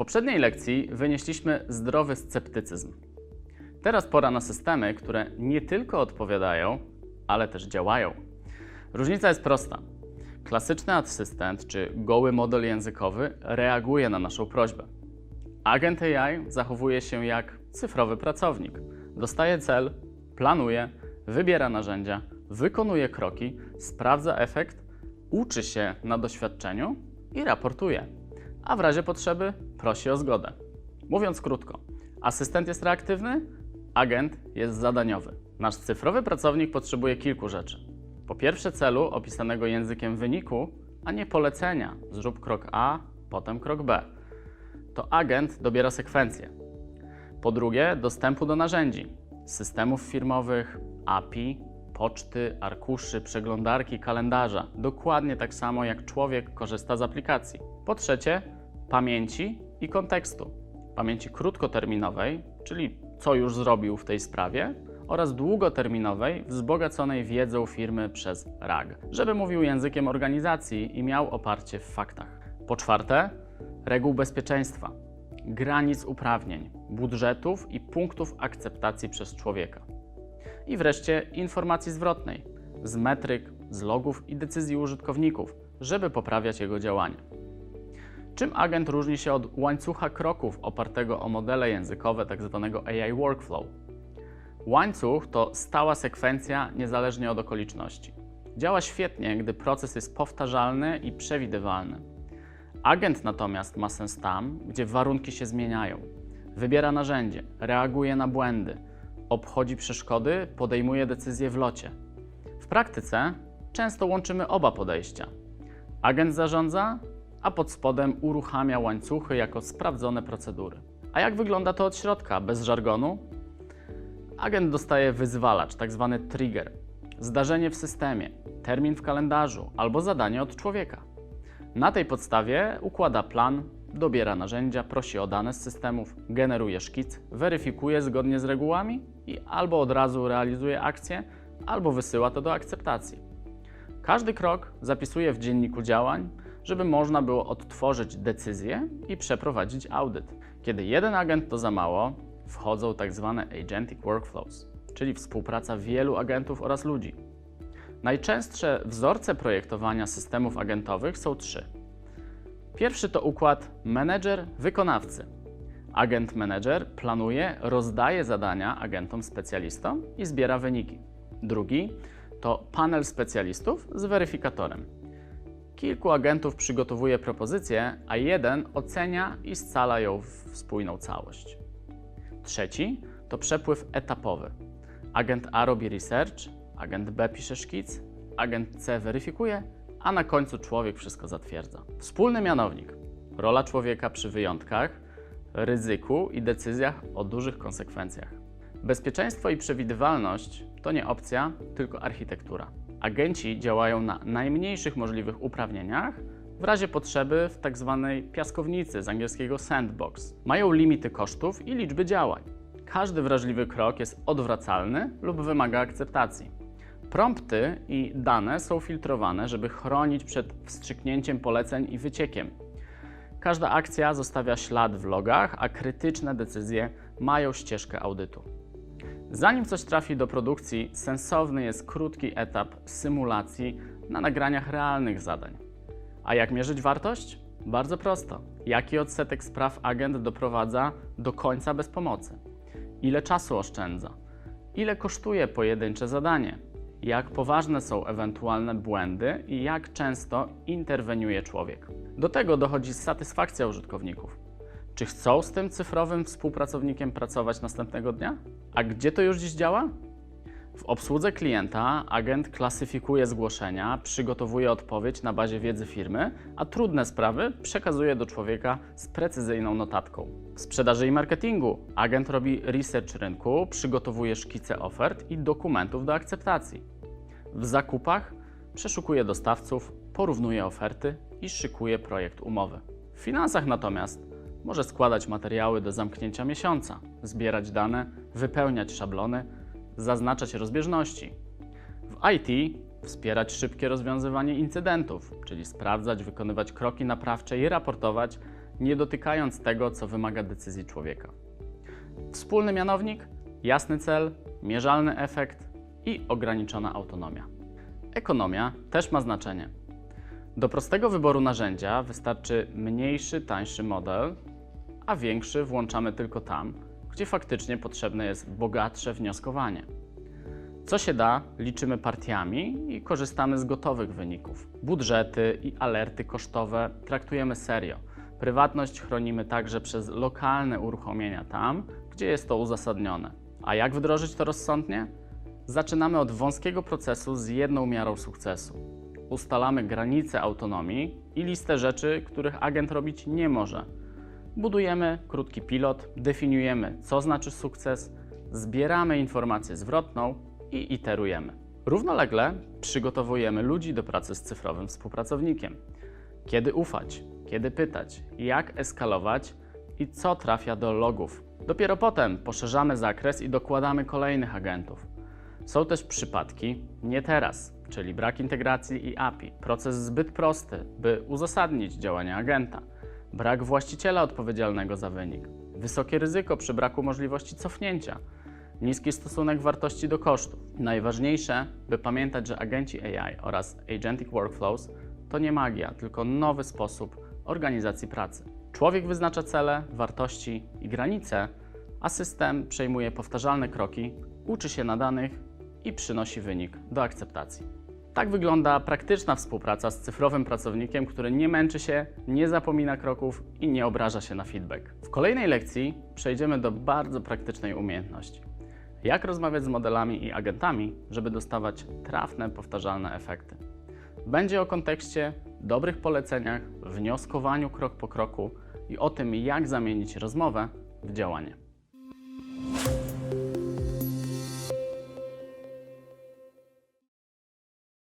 poprzedniej lekcji wynieśliśmy zdrowy sceptycyzm. Teraz pora na systemy, które nie tylko odpowiadają, ale też działają. Różnica jest prosta. Klasyczny asystent czy goły model językowy reaguje na naszą prośbę. Agent AI zachowuje się jak cyfrowy pracownik. Dostaje cel, planuje, wybiera narzędzia, wykonuje kroki, sprawdza efekt, uczy się na doświadczeniu i raportuje. A w razie potrzeby prosi o zgodę. Mówiąc krótko, asystent jest reaktywny, agent jest zadaniowy. Nasz cyfrowy pracownik potrzebuje kilku rzeczy. Po pierwsze, celu opisanego językiem wyniku, a nie polecenia. Zrób krok A, potem krok B. To agent dobiera sekwencję. Po drugie, dostępu do narzędzi, systemów firmowych, API, poczty, arkuszy, przeglądarki, kalendarza. Dokładnie tak samo jak człowiek korzysta z aplikacji. Po trzecie, pamięci i kontekstu. Pamięci krótkoterminowej, czyli co już zrobił w tej sprawie, oraz długoterminowej, wzbogaconej wiedzą firmy przez RAG, żeby mówił językiem organizacji i miał oparcie w faktach. Po czwarte, reguł bezpieczeństwa, granic uprawnień, budżetów i punktów akceptacji przez człowieka. I wreszcie informacji zwrotnej, z metryk, z logów i decyzji użytkowników, żeby poprawiać jego działanie. Czym agent różni się od łańcucha kroków opartego o modele językowe, tzw. AI workflow? Łańcuch to stała sekwencja niezależnie od okoliczności. Działa świetnie, gdy proces jest powtarzalny i przewidywalny. Agent natomiast ma sens tam, gdzie warunki się zmieniają. Wybiera narzędzie, reaguje na błędy, obchodzi przeszkody, podejmuje decyzje w locie. W praktyce często łączymy oba podejścia. Agent zarządza, a pod spodem uruchamia łańcuchy jako sprawdzone procedury. A jak wygląda to od środka, bez żargonu? Agent dostaje wyzwalacz, tzw. trigger, zdarzenie w systemie, termin w kalendarzu albo zadanie od człowieka. Na tej podstawie układa plan, dobiera narzędzia, prosi o dane z systemów, generuje szkic, weryfikuje zgodnie z regułami i albo od razu realizuje akcję, albo wysyła to do akceptacji. Każdy krok zapisuje w dzienniku działań, żeby można było odtworzyć decyzję i przeprowadzić audyt. Kiedy jeden agent to za mało, wchodzą tak zwane agentic workflows, czyli współpraca wielu agentów oraz ludzi. Najczęstsze wzorce projektowania systemów agentowych są trzy. Pierwszy to układ menedżer-wykonawcy. Agent menedżer planuje, rozdaje zadania agentom specjalistom i zbiera wyniki. Drugi to panel specjalistów z weryfikatorem. Kilku agentów przygotowuje propozycję, a jeden ocenia i scala ją w spójną całość. Trzeci to przepływ etapowy. Agent A robi research, agent B pisze szkic, agent C weryfikuje, a na końcu człowiek wszystko zatwierdza. Wspólny mianownik. Rola człowieka przy wyjątkach, ryzyku i decyzjach o dużych konsekwencjach. Bezpieczeństwo i przewidywalność to nie opcja, tylko architektura. Agenci działają na najmniejszych możliwych uprawnieniach, w razie potrzeby w tak zwanej piaskownicy z angielskiego sandbox. Mają limity kosztów i liczby działań. Każdy wrażliwy krok jest odwracalny lub wymaga akceptacji. Prompty i dane są filtrowane, żeby chronić przed wstrzyknięciem poleceń i wyciekiem. Każda akcja zostawia ślad w logach, a krytyczne decyzje mają ścieżkę audytu. Zanim coś trafi do produkcji, sensowny jest krótki etap symulacji na nagraniach realnych zadań. A jak mierzyć wartość? Bardzo prosto. Jaki odsetek spraw agent doprowadza do końca bez pomocy? Ile czasu oszczędza? Ile kosztuje pojedyncze zadanie? Jak poważne są ewentualne błędy i jak często interweniuje człowiek? Do tego dochodzi satysfakcja użytkowników. Czy chcą z tym cyfrowym współpracownikiem pracować następnego dnia? A gdzie to już dziś działa? W obsłudze klienta agent klasyfikuje zgłoszenia, przygotowuje odpowiedź na bazie wiedzy firmy, a trudne sprawy przekazuje do człowieka z precyzyjną notatką. W sprzedaży i marketingu agent robi research rynku, przygotowuje szkice ofert i dokumentów do akceptacji. W zakupach przeszukuje dostawców, porównuje oferty i szykuje projekt umowy. W finansach natomiast może składać materiały do zamknięcia miesiąca, zbierać dane, wypełniać szablony, zaznaczać rozbieżności. W IT wspierać szybkie rozwiązywanie incydentów, czyli sprawdzać, wykonywać kroki naprawcze i raportować, nie dotykając tego, co wymaga decyzji człowieka. Wspólny mianownik, jasny cel, mierzalny efekt i ograniczona autonomia. Ekonomia też ma znaczenie. Do prostego wyboru narzędzia wystarczy mniejszy, tańszy model, a większy włączamy tylko tam, gdzie faktycznie potrzebne jest bogatsze wnioskowanie. Co się da, liczymy partiami i korzystamy z gotowych wyników. Budżety i alerty kosztowe traktujemy serio. Prywatność chronimy także przez lokalne uruchomienia tam, gdzie jest to uzasadnione. A jak wdrożyć to rozsądnie? Zaczynamy od wąskiego procesu z jedną miarą sukcesu. Ustalamy granice autonomii i listę rzeczy, których agent robić nie może. Budujemy krótki pilot, definiujemy, co znaczy sukces, zbieramy informację zwrotną i iterujemy. Równolegle przygotowujemy ludzi do pracy z cyfrowym współpracownikiem. Kiedy ufać, kiedy pytać, jak eskalować i co trafia do logów. Dopiero potem poszerzamy zakres i dokładamy kolejnych agentów. Są też przypadki nie teraz, czyli brak integracji i API, proces zbyt prosty, by uzasadnić działanie agenta, brak właściciela odpowiedzialnego za wynik, wysokie ryzyko przy braku możliwości cofnięcia, niski stosunek wartości do kosztów. Najważniejsze, by pamiętać, że agenci AI oraz agentic workflows to nie magia, tylko nowy sposób organizacji pracy. Człowiek wyznacza cele, wartości i granice, a system przejmuje powtarzalne kroki, uczy się na danych i przynosi wynik do akceptacji. Tak wygląda praktyczna współpraca z cyfrowym pracownikiem, który nie męczy się, nie zapomina kroków i nie obraża się na feedback. W kolejnej lekcji przejdziemy do bardzo praktycznej umiejętności. Jak rozmawiać z modelami i agentami, żeby dostawać trafne, powtarzalne efekty. Będzie o kontekście, dobrych poleceniach, wnioskowaniu krok po kroku i o tym, jak zamienić rozmowę w działanie.